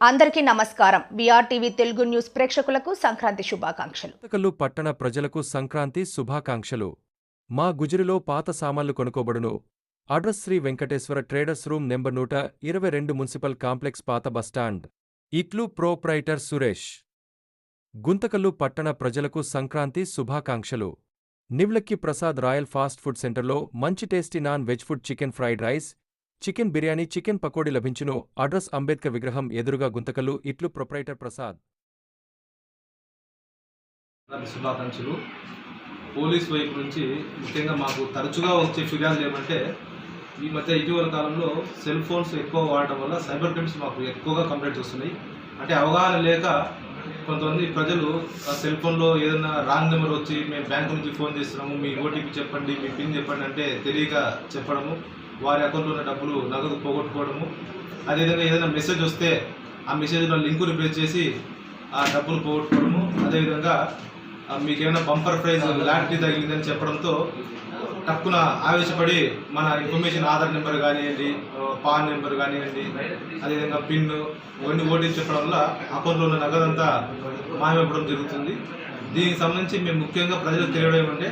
అందరికీ నమస్కారం. BR TV Telugu news ప్రేక్షకులకు సంక్రాంతి శుభాకాంక్షలు. పట్టణ ప్రజలకు సంక్రాంతి శుభాకాంక్షలు. మా గుజరిలో పాత సామాన్లు కొనుకోబడును address Shri Venkateswara traders room number నూట ఇరవై రెండు మున్సిపల్ కాంప్లెక్స్ పాత బస్టాండ్ ఇట్లు ప్రోప్రైటర్ సురేష్. గుంతకల్లు పట్టణ ప్రజలకు సంక్రాంతి శుభాకాంక్షలు. నివ్లక్కి ప్రసాద్ రాయల్ ఫాస్ట్ ఫుడ్ సెంటర్లో మంచి tasty non veg food chicken fried rice chicken biryani chicken pakodi లభించును. అడ్రస్ అంబేద్కర్ విగ్రహం ఎదురుగా గుంతకల్లు ఇట్లు ప్రొప్రైటర్ ప్రసాద్. శుభాకాంక్షలు. పోలీస్ వైపు నుంచి ముఖ్యంగా మాకు తరచుగా వచ్చే ఫిర్యాదులు ఏమంటే ఈ మధ్య ఇటీవల కాలంలో సెల్ ఫోన్స్ ఎక్కువ వాడటం వల్ల సైబర్ క్రైమ్స్ మాకు ఎక్కువగా కంప్లైంట్స్ వస్తున్నాయి. అంటే అవగాహన లేక కొంతమంది ప్రజలు ఆ సెల్ ఫోన్లో ఏదైనా రాంగ్ నెంబర్ వచ్చి మేము బ్యాంక్ నుంచి ఫోన్ చేస్తున్నాము మీ ఓటీపీ చెప్పండి మీ పిన్ చెప్పండి అంటే తెలియక చెప్పడము. వారి అకౌంట్లో ఉన్న డబ్బులు నగదు పోగొట్టుకోవడము. అదేవిధంగా ఏదైనా మెసేజ్ వస్తే ఆ మెసేజ్లో లింకు రిప్లేస్ చేసి ఆ డబ్బులు పోగొట్టుకోవడము. అదేవిధంగా మీకు ఏమైనా బంపర్ ప్రైజ్ లాటరీ తగిలిందని చెప్పడంతో టక్కున ఆవేశపడి మన ఇన్ఫర్మేషన్ ఆధార్ నెంబర్ కానివ్వండి పాన్ నెంబర్ కానివ్వండి అదేవిధంగా పిన్ ఇవన్నీ ఓటీపీ చెప్పడం వల్ల అకౌంట్లో ఉన్న నగదంతా మాయమైపోవడం జరుగుతుంది. దీనికి సంబంధించి మేము ముఖ్యంగా ప్రజలకు తెలియడం ఏమంటే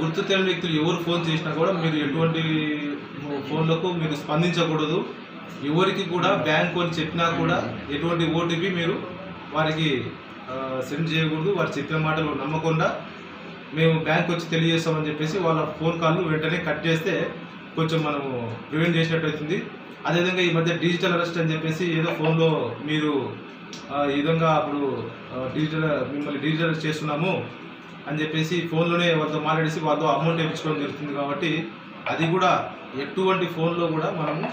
గుర్తు తెలియని వ్యక్తులు ఎవరు ఫోన్ చేసినా కూడా మీరు ఎటువంటి ఫోన్లకు మీరు స్పందించకూడదు. ఎవరికి కూడా బ్యాంకు అని చెప్పినా కూడా ఎటువంటి ఓటీపీ మీరు వారికి సెండ్ చేయకూడదు. వారు చెప్పిన మాటలు నమ్మకుండా మేము బ్యాంక్ వచ్చి తెలియజేస్తామని చెప్పేసి వాళ్ళ ఫోన్ కాల్ను వెంటనే కట్ చేస్తే కొంచెం మనము ప్రివెంట్ చేసినట్టు అవుతుంది. అదేవిధంగా ఈ మధ్య డిజిటల్ అరెస్ట్ అని చెప్పేసి ఏదో ఫోన్లో మీరు ఈ విధంగా అప్పుడు డిజిటల్ మిమ్మల్ని డిజిటల్ అరెస్ట్ చేస్తున్నాము అని చెప్పేసి ఫోన్లోనే వాళ్ళతో మాట్లాడేసి వాళ్ళతో అమౌంట్ వేయించుకోవడం జరుగుతుంది కాబట్టి అది కూడా ఎటువంటి ఫోన్లో కూడా మనము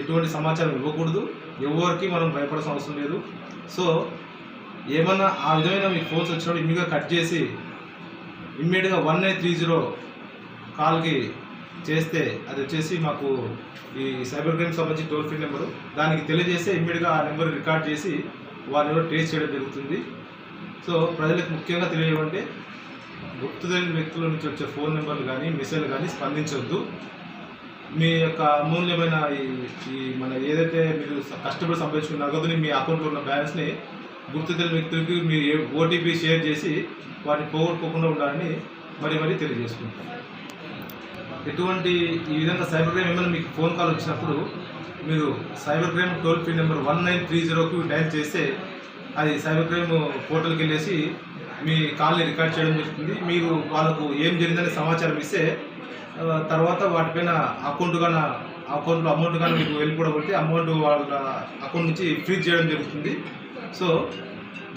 ఎటువంటి సమాచారం ఇవ్వకూడదు. ఎవరికి మనం భయపడాల్సిన అవసరం లేదు. సో ఏమన్నా ఆ విధమైన మీకు ఫోన్స్ వచ్చినప్పుడు ఇమ్మీడియట్గా కట్ చేసి ఇమ్మీడియట్గా వన్ నైన్ త్రీ జీరో కాల్కి చేస్తే అది వచ్చేసి మాకు ఈ సైబర్ క్రైమ్ సంబంధించి టోల్ ఫ్రీ నెంబరు దానికి తెలియజేస్తే ఇమ్మీడియట్గా ఆ నెంబర్ రికార్డ్ చేసి వారిని కూడా ట్రేస్ చేయడం జరుగుతుంది. సో ప్రజలకు ముఖ్యంగా తెలియవంటే గుర్తు తెలియని వ్యక్తుల నుంచి వచ్చే ఫోన్ నెంబర్లు కానీ మెసేజ్లు కానీ స్పందించవద్దు మీ యొక్క అమూల్యమైన ఈ మన ఏదైతే మీరు కష్టపడి సంపాదించుకున్న నగదుని మీ అకౌంట్లో ఉన్న బ్యాలెన్స్ని గుర్తు తెలియని వ్యక్తులకి మీరు ఓటీపీ షేర్ చేసి వాటిని పోగొట్టుకోకుండా ఉండాలని మరీ మరీ తెలియజేసుకుంటాం. ఎటువంటి ఈ విధంగా సైబర్ క్రైమ్ ఏమైనా మీకు ఫోన్ కాల్ వచ్చినప్పుడు మీరు cyber crime toll free number one nine three జీరోకి డైల్ చేస్తే అది సైబర్ క్రైమ్ పోర్టల్కి వెళ్ళేసి మీ కాల్ని రికార్డ్ చేయడం జరుగుతుంది. మీరు వాళ్ళకు ఏం జరిగిందనే సమాచారం ఇస్తే తర్వాత వాటిపైన అకౌంట్ కానీ అకౌంట్లో అమౌంట్ కానీ మీకు వెళ్ళిపోవడం అమౌంట్ వాళ్ళ అకౌంట్ నుంచి ఫ్రీజ్ చేయడం జరుగుతుంది. So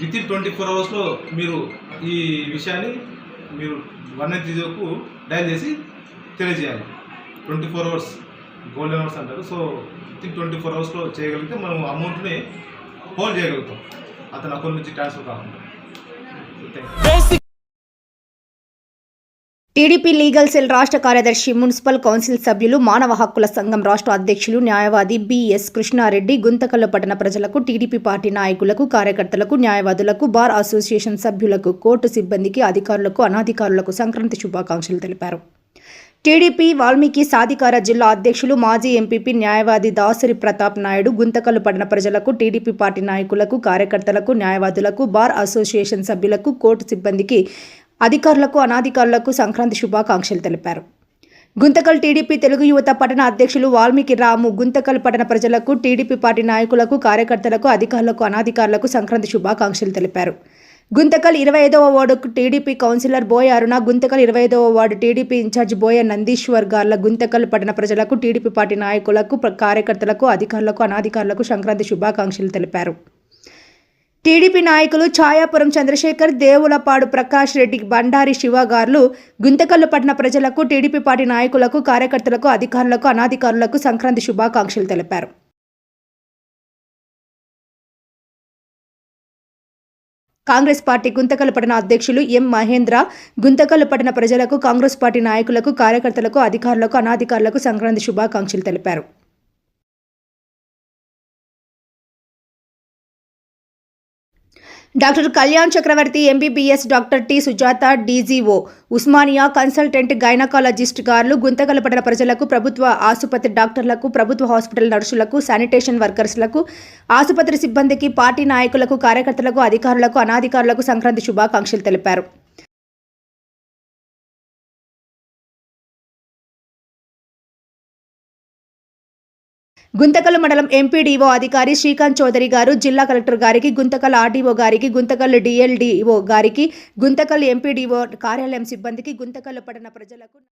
within twenty four అవర్స్లో మీరు ఈ విషయాన్ని మీరు వన్ నైన్ త్రీ జీరోకు డయల్ చేసి తెలియజేయాలి. Twenty four hours golden hours అంటారు. So within twenty four అవర్స్లో చేయగలిగితే మనం అమౌంట్ని హోల్డ్ చేయగలుగుతాం. అతని అకౌంట్ నుంచి ట్రాన్స్ఫర్ కాకుండా. Thank you TDP legal cell రాష్ట్ర కార్యదర్శి మున్సిపల్ కౌన్సిల్ సభ్యులు మానవ హక్కుల సంఘం రాష్ట్ర అధ్యక్షులు న్యాయవాది బిఎస్ కృష్ణారెడ్డి గుంతకల్లు పట్టణ ప్రజలకు టీడీపీ పార్టీ నాయకులకు కార్యకర్తలకు న్యాయవాదులకు బార్ అసోసియేషన్ సభ్యులకు కోర్టు సిబ్బందికి అధికారులకు అనాధికారులకు సంక్రాంతి శుభాకాంక్షలు తెలిపారు. టీడీపీ వాల్మీకి సాధికార జిల్లా అధ్యక్షులు మాజీ ఎంపీపీ న్యాయవాది దాసరి ప్రతాప్ నాయుడు గుంతకల్లు పట్టణ ప్రజలకు టీడీపీ పార్టీ నాయకులకు కార్యకర్తలకు న్యాయవాదులకు బార్ అసోసియేషన్ సభ్యులకు కోర్టు సిబ్బందికి అధికారులకు అనాధికారులకు సంక్రాంతి శుభాకాంక్షలు తెలిపారు. గుంతకల్ టీడీపీ తెలుగు యువత పట్టణ అధ్యక్షులు వాల్మీకి రాము గుంతకల్ పట్టణ ప్రజలకు టీడీపీ పార్టీ నాయకులకు కార్యకర్తలకు అధికారులకు అనాధికారులకు సంక్రాంతి శుభాకాంక్షలు తెలిపారు. గుంతకల్ ఇరవై ఐదవ వార్డుకు టీడీపీ కౌన్సిలర్ బోయ అరుణ గుంతకల్ ఇరవై ఐదవ ward TDP in charge Boya Nandishwar గార్ల గుంతకల్ పట్టణ ప్రజలకు టీడీపీ పార్టీ నాయకులకు కార్యకర్తలకు అధికారులకు అనాధికారులకు సంక్రాంతి శుభాకాంక్షలు తెలిపారు. టీడీపీ నాయకులు ఛాయాపురం చంద్రశేఖర్ దేవులపాడు ప్రకాష్ రెడ్డి బండారి శివగార్లు గుంతకల్లు పట్టణ ప్రజలకు టీడీపీ పార్టీ నాయకులకు కార్యకర్తలకు అధికారులకు అనాధికారులకు సంక్రాంతి శుభాకాంక్షలు తెలిపారు. కాంగ్రెస్ పార్టీ గుంతకల్ పట్టణ అధ్యక్షులు ఎం మహేంద్ర గుంతకల్ పట్టణ ప్రజలకు కాంగ్రెస్ పార్టీ నాయకులకు కార్యకర్తలకు అధికారులకు అనాధికారులకు సంక్రాంతి శుభాకాంక్షలు తెలిపారు. Doctor Kalyan Chakravarthy MBBS doctor T Sujatha DGO Osmania consultant gynaecologist గారులు గుంతకలపడిన ప్రజలకు ప్రభుత్వ ఆసుపత్రి డాక్టర్లకు ప్రభుత్వ హాస్పిటల్ నర్సులకు శానిటేషన్ వర్కర్స్లకు ఆసుపత్రి సిబ్బందికి పార్టీ నాయకులకు కార్యకర్తలకు అధికారులకు అనాధికారులకు సంక్రాంతి శుభాకాంక్షలు తెలిపారు. గుంతకల్ మండలం ఎంపీడీఓ అధికారి శ్రీకాంత్ చౌదరి గారు జిల్లా కలెక్టర్ గారికి గుంతకల్ ఆర్డీఓ గారికి గుంతకల్ డిఎల్డీఓ గారికి గుంతకల్ ఎంపీడీఓ కార్యాలయం సిబ్బందికి గుంతకల్ పట్టణ ప్రజలకు